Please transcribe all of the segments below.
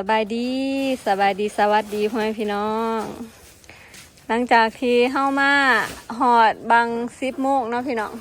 สบายดีสบายดีสวัสดีพ่อแม่พี่น้อง หลังจากที่เข้ามาหอดบางซิปโมกเนาะพี่น้อง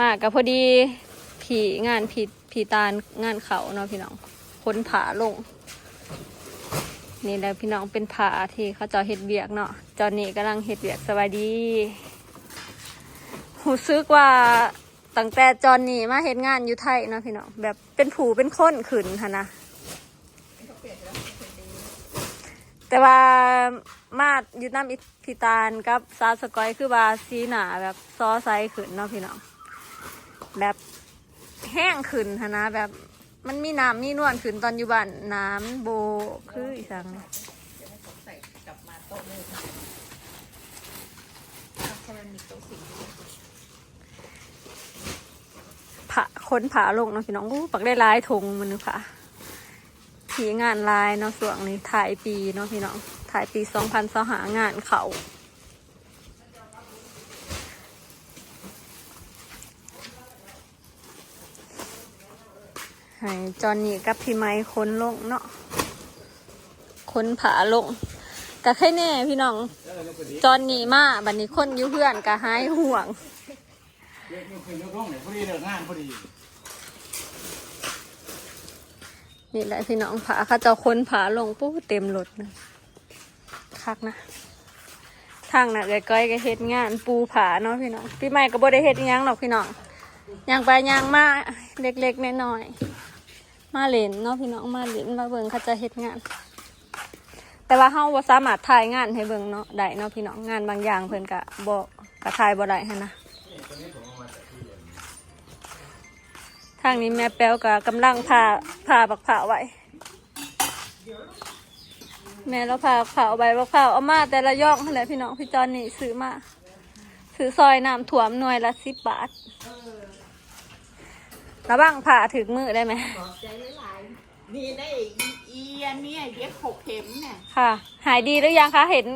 มากับพอดีผีงานผีผีตาลงานเขาเนาะพี่น้องค้นผาลง นี่แหละพี่น้องเป็นผาที่เขาเจาเฮ็ดเบียกเนาะจอนี่กำลังเฮ็ดเบียกสบายดีหูซึกว่าตั้งแต่จอนนี่มาเฮ็ดงานอยู่ไทยเนาะพี่น้องแบบเป็นผูเป็นค้นขืนค่ะนะ แต่ว่ามาอยู่น้ำอิพิตาลกับซาสกอยคือว่าสีหนาแบบซอไซขึ้นเนาะพี่น้องแบบแห้งขึ้นหั้นะแบบมันมีน้ำมีนวลขึ้นตอนอยู่บ้านน้ำโบคืออีสังเนี่าโต๊ะเลยค่ะเซรามิกโต๊ะสีผาค้นผาลงเนาะพี่น้องอู้ปักได้หลายธงมันนึกค่ะ ผีงานลายเนาะส่วงนี้ถ่ายปีเนาะพี่น้องถ่ายปีสองพันสหางานเขาให้จอนนี่กับพี่ไม้ค้นลงเนาะค้นผาลงกะแค่แน่พี่น้อง จอนนี่มาบัดนี้คนอยู่เพื่อนกะหายห่วงเด็กมันคือยกร่องเนี่ยพอดีเลิกงานพอดี นี่แหละพี่น้องผาเขาจะค้นผาลงปุ๊บเต็มรถนะคักนะทางน่ะเอ้ยก้อยก็เฮ็ดงานปูผาเนาะพี่น้องพี่ใหม่ก็บ่ได้เฮ็ดยังหรอกพี่น้องย่างไปย่างมาเล็กๆน้อยๆมาเล่นเนาะพี่น้องมาเล่นมาเบิ่งเขาจะเฮ็ดงาน แต่ว่าเฮาบ่สามารถถ่ายงานให้เบิ่งเนาะได้เนาะพี่น้องงานบางอย่างเพิ่นก็บ่ก็ถ่ายบ่ได้หันนะ ทางนี้แม่แป๊วก็กำลังพาพาบักผาไว้ แม่เราพาเผาใบบักเผาเอามาแต่ละย่องอะไรพี่น้องพี่จอนนี่ซื้อมาซื้อซอยน้ำถ่วมหน่วยละสิบบาทระบ้างผ่าถึงมือได้ไหมขอบใจหลายๆนี่ได้อีอีอันเนี้ยเย็บหกเข็มเนี่ยค่ะ หายดีหรือยังคะเห็น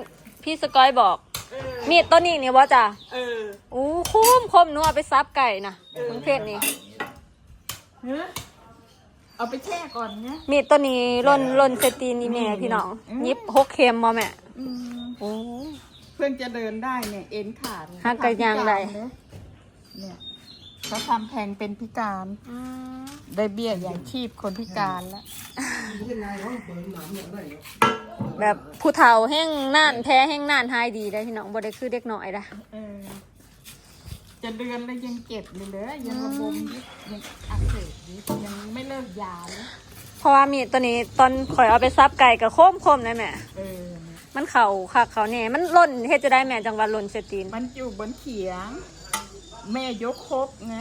พี่สกอยบอกเออมีดต้นนี้เนี่ยว่าจ้ะเอออู้คุ้มคมหนูเอาไปซับไก่นะมึงเพศนี่ เฮ้เอาไปแช่ก่อนนะ มีดต้นนี้ล่นล่นเซตีนนี่แม่พี่น้องอืม ยิบหกเข็มบ่แม่อืมโอ้ เพื่อนจะเดินได้เนี่ย เอ็นขาดหักกระยางไหลเนี่ยเขาทำแพงเป็นพิการได้เบี้ยอย่างชีพคนพิการแล้ว แบบผู้เฒ่าแห้งน่านแพ้แห้งน่านหายดีได้พี่น้องบ่ได้คือเด็กน้อยได้เออ จะเดือนแล้วยังเจ็บอยู่เลยยังระบมยิบยังอักเสบยิบยังไม่เลิกยาเลยเพราะว่ามีดตัวนี้ตอนข่อยเอาไปซับไก่กับโค้มคมนะแม่เออ มันเข่าคักเขาแน่มันหล่นเฮ็ดจะได้แม่จังหวัดหล่นเสยตีน มันอยู่บนเขียง แม่ยกครกไง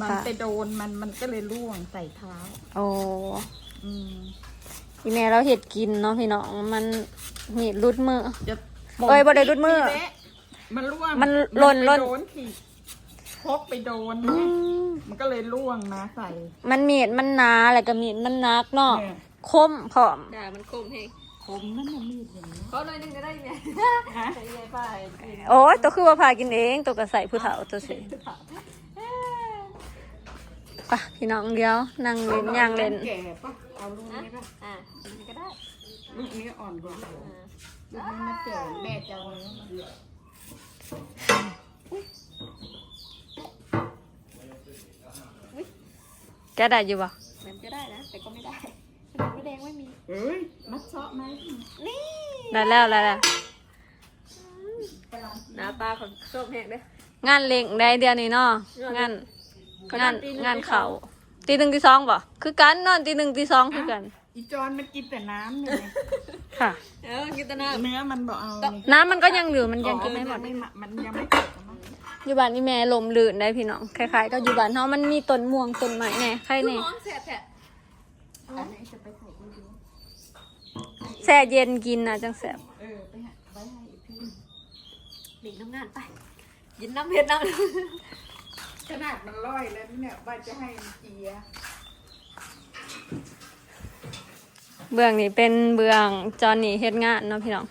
มันค่ะ ไปโดนมันมันก็เลยร่วงใส่เท้า โอ้อืม พี่แม่เราเห็ดกินเนาะพี่น้องมันมีดรุดมือ จะเอ้ยบ่ได้รุดมือทีละมันร่วงมันหล่นไปหล่นโดนขีด ครกไปโดนอืไงมมันก็เลยร่วงนะใส่ มันมีดมันหนาอะไรกับมีดมันนักเนาะ เนี่ย คมพร้อม ด่ามันคมเองผมนั่นน่ะมีดอย่างนี้เขาหน่อยนึงก็ได้แม่ฮะ ใส่ใหญ่ไปโอ้ยตัวคือว่าพากินเอง ตัวก็ใส่ผู้เฒ่าตัวสิไปะพี่น้องเดียว นั่งเล่นย่างเล่น แก่ปะเอาลูกนี้ปะอะก็ได้ลูกนี้อ่อนกว่าลูกนี้มันแก่แม่จะเอาเนื้อมา แกได้อยู่ปะมันก็ได้นะ แต่ก็ไม่ได้ขนมไม่แดงไม่มี เอ้ยมัดเซาะไหมได้แล้วได้แล้วหน้าตาของส้มแห้งเด้องานเล็งได้เดือนนี้เนาะงานงานงานเขาตีหนึ่งตีสองบ่คือกันนอนตีหนึ่งตีสองคือกันอีจอนมันกินแต่น้ำเนี่ยค่ะ เออกินแตหนาเนื้อมันบอกเอานี่น้ำมันก็ยังเหลือมันยังกินไม่หมดไม่มามันยังไม่เกิดมั้ง อยู่บ้านนี่แม่ลมลื่นได้พี่น้องคล้ายๆก็อยู่บ้านเฮามันมีต้นม่วงต้นไม้แน่ใครแน่ร้อนแสบแผลอันนี้จะไปถ่ายวิดีโอแช่เย็นกินนะจังแสบเออไปหาไว้ให้อีกพี่หลีกน้ำงานไปยินน้ำเผ็ดน้ขนาดมันร้อยแล้วเนี่ยว่าจะให้มันเจียเบื้องนี้เป็นเบื้องจอนนี่เฮ็ดงานเนาะพี่น้อง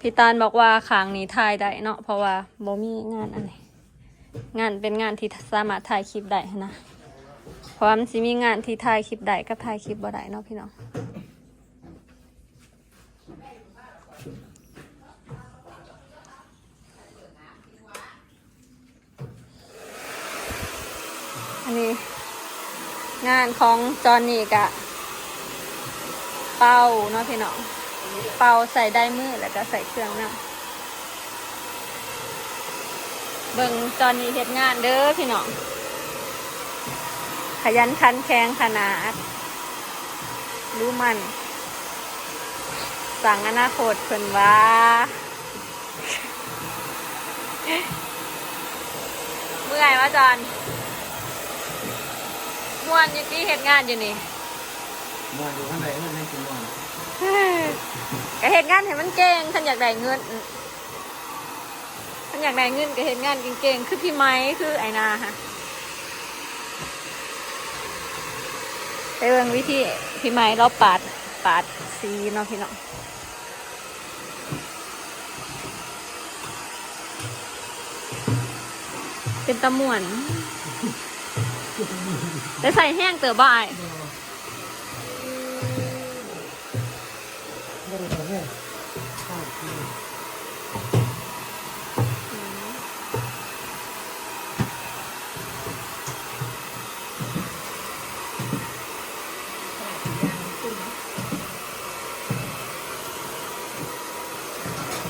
พี่ตาลบอกว่าขางนี้ถ่ายได้เนาะเพราะว่าบ่มีงานอันนี้ งานเป็นงานที่สามารถถ่ายคลิปได้นะเพราะว่ามันสิมีงานที่ถ่ายคลิปได้กับถ่ายคลิปบ่ได้เนาะพี่น้องอันนี้ งานของจอนนี่กะ เป่าเนาะพี่น้องเป่าใส่ได้มือแล้วก็ใส่เครื่องน้ำ เบิ่งจอนนี่เฮ็ดงานเด้อพี่น้อง ขยันขันแข็งขนาด รู้มัน สั่งอนาคตเพิ่นว่าเมื่อยว่าจอนม่วนอยี่ที่เฮ็ดงานอยู่นี่มวนอยู่ข้างในมันให้กินมวนก็เฮ็ดงานให้มันเก่งท่านอยากได้เงินท่าน อยากได้เงินก็เฮ็ดงานเก่งๆ คือพี่ไม้คือไอนาฮะไปเบิ่งวิธีพี่ไม้เราปาดปาดสีเนาะพี่น้องเป็นตะม่วนแต่ใส่แห้งเต๋อบ่าย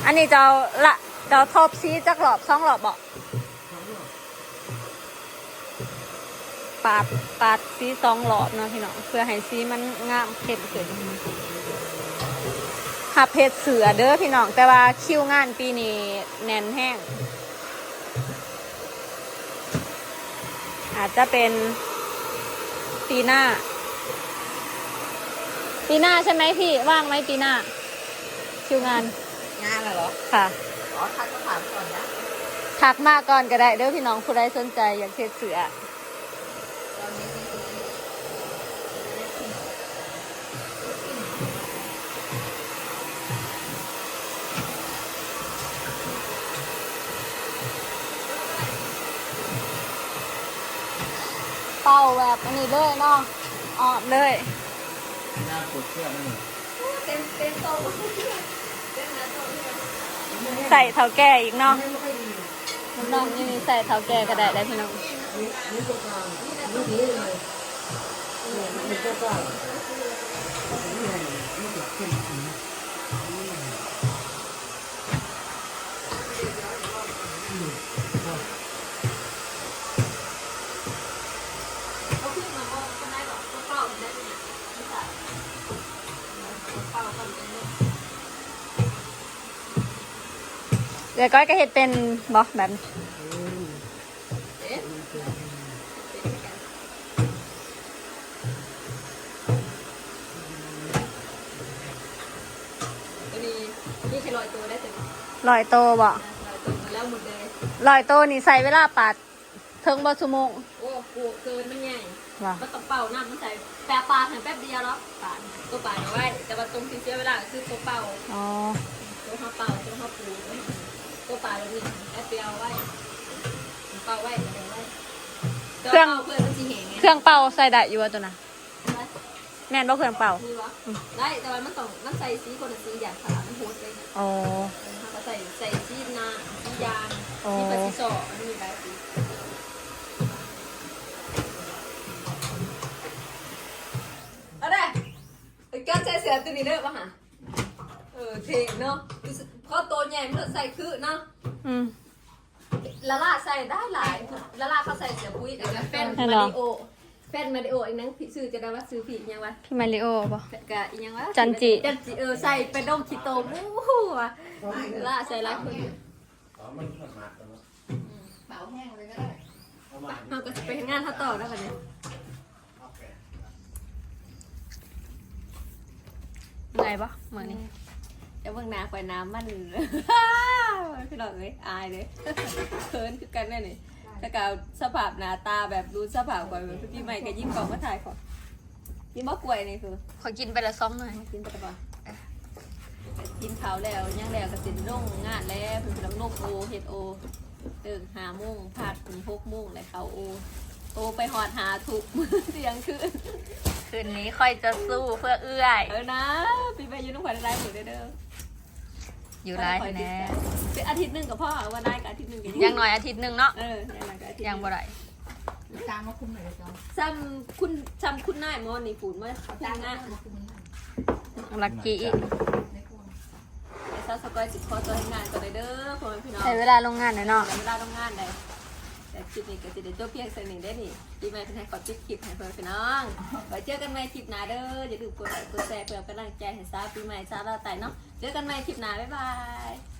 อั นนี้จะเอาละจะเอาทอบซีจักหลอบสองหลอบบอกปาดปาดซีสองหลอบเนาะพี่น้องเพื่อให้ซีมันงามเผ็ดขึ้นหับเผ็ดเสือเด้อพี่น้อง แต่ว่าคิวงานปีนี้แน่นแห้ง อาจจะเป็นปีหน้า ปีหน้าใช่ไหมพี่ว่างไหมปีหน้า คิวงาน งานเหรอ ค่ะขอทักก็ถามก่อนนะทักมาก่อนก็ได้เด้อพี่น้องผู้ใดสนใจอยากเทศเสือตอนนี้เป่าแบบอันนี้เลยเนาะออดเลย หน้าปวดเสื้อมันเต็มเต็มโต ใส่เท่าแก่อีกเนาะน้องนี่ใส่เท่าแก่ก็ได้ได้พี่น้องเดี๋ยวก้อยก็เห็ดเป็นบอแบบนี้ตัวนี้นี่แค่ลอยตัวได้แต่ลอยโตบ่ลอยตัวมาแล้วหมดเลยลอยโตนี่ใส่เวลาปัดเทิงบ่ชั่วโมงโอ้โหเกินมันใหญ่ว่ะมันต้องเป่าน้ำมันใส่แปะปลาแค่แป๊บเดียวแล้วปาดตัวปลาเอาไว้ แต่ว่าตรงที่เสียเวลาก็คือตัวเป่าอ๋อตัวข้าวเป่าตัวข้าวปู ตัวปลาแบบนี้แป๊บเดียวไว้เป่าไว้อะไรไว้เป่าเพื่อนมันจีเหงไงเครื่องเป่าใส่ได้อยู่ว่าตัวน่ะแม่นบ่เครื่องเป่ามีวะได้แต่ว่ามันต้องมันใส่สีคนละสีอย่างขนาดมันโหดเลยอ๋อเขาใส่ใส่สีนาสียางอ๋อสีปลาสีสอมันมีหลายสีเอาได้ไอ้ก้านใส่เสือตัวนี้เด้อป่ะฮะเออเท่เนาะ เพราะตัวใหญ่มันใส่คือเนาะอืม ละล่าใส่ได้หลายละล่าเขาใส่เสือปุ้ยแต่ว่าแฟนให้มาลองริโอแฟนมาริโออีกนั้นซื้อจะได้ว่าซื้อผิดยังวะพี่มาริโอบ่กะอีกยังวะจันจิ จันจิเออใส่ไปดมคิโตมู้ว่ะละล่าใส่หลายคนอ๋อมันมันมาตรงนั้นเปล่าแห้งเลยก็ได้เอามาเราก็จะไปทำงานท่าต่อแล้วกันเนี่ยเอาแปะเมื่อยบ่เมื่อนี้เดี๋ยวเบิ่งน้ำไปน้ำมัน พี่น้องเอ้ยอายเลยเคินคือกันแน่นี่ถ้าเกาสภาพหน้าตาแบบรู้สภาพก่อนแบบพี่ใหม่ก็ยิ้มกล่องมาถ่ายก่อนยิ้มบ่กล้วยนี่คือขอกินไปละซ้อมหน่อยกินไปก่อนกินข้าวแล้วยังแล้วก็สิลงงานแล้วเพิ่นกำลังลงโอเฮ็ดโอตื่นห้าโมงพาดถึงหกโมงแล้วเข้าโอ โตไปหอดหาถูกมือเสียงคืนคืนนี้ค่อยจะสู้เพื่อเอื้อยเออนะปีใหม่อยืนน้ำขวัญอะไรหมดเด้อเด้ออยู่ไรแน่เป็นอาทิตย์หนึ่งกับพ่อวันได้กับอาทิตย์หนึ่งกับยังหน่อยอาทิตย์หนึ่งเนาะเออยังไงกับอาทิตย์ยังบ่ได้ตามมาคุมหน่อยเลยจ้าซ้ำคุณซ้ำคุณนายมอนนี่ฝูนมาคุณตามนะมาคุมมันลักกี้ในครัวไอ้ซาสกอยสิขอตัวให้งานก่อนเลยเด้อพ่อแม่พี่น้องใช้เวลาลงงานหน่อยเนาะแต่เวลาทำงานได้แต่ คลิปนี้ก็จะได้จบเพียงสักหนึ่งได้นี่ปีใหม่เป็นให้ขอจิบคลิปให้เพื่อนพี่น้องไว้เจอกันใหม่คลิปหน้าเด้ออย่าลืมกดไลค์กดแชร์เพื่อนกำลังใจให้ซาปีใหม่ชาเราไต่เนาะเจอกันใหม่คลิปหน้าบ๊ายบาย